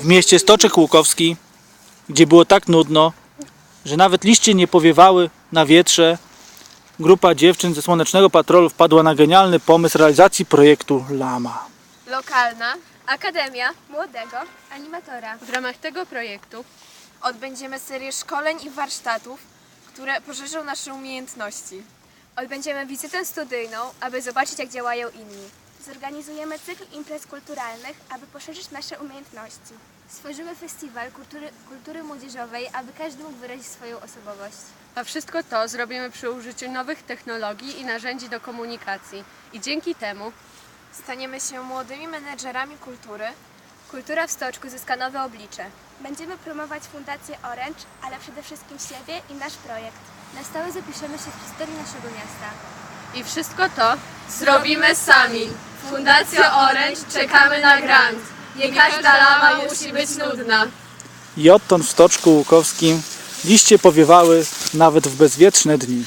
W mieście Stoczek Łukowski, gdzie było tak nudno, że nawet liście nie powiewały na wietrze, grupa dziewczyn ze Słonecznego Patrolu wpadła na genialny pomysł realizacji projektu Lama. Lokalna. Akademia Młodego Animatora. W ramach tego projektu Odbędziemy serię szkoleń i warsztatów, które poszerzą nasze umiejętności. Odbędziemy wizytę studyjną, aby zobaczyć, jak działają inni. Zorganizujemy cykl imprez kulturalnych, aby poszerzyć nasze umiejętności. Stworzymy festiwal kultury, kultury młodzieżowej, aby każdy mógł wyrazić swoją osobowość. A wszystko to zrobimy przy użyciu nowych technologii i narzędzi do komunikacji. I dzięki temu Staniemy się młodymi menedżerami kultury. Kultura w Stoczku zyska nowe oblicze. Będziemy promować Fundację Orange, ale przede wszystkim siebie i nasz projekt. Na stałe zapiszemy się w historii naszego miasta. i wszystko to zrobimy sami. Fundacja Orange czekamy na grant. Nie każda lama musi być nudna. I odtąd w Stoczku Łukowskim liście powiewały nawet w bezwietrzne dni.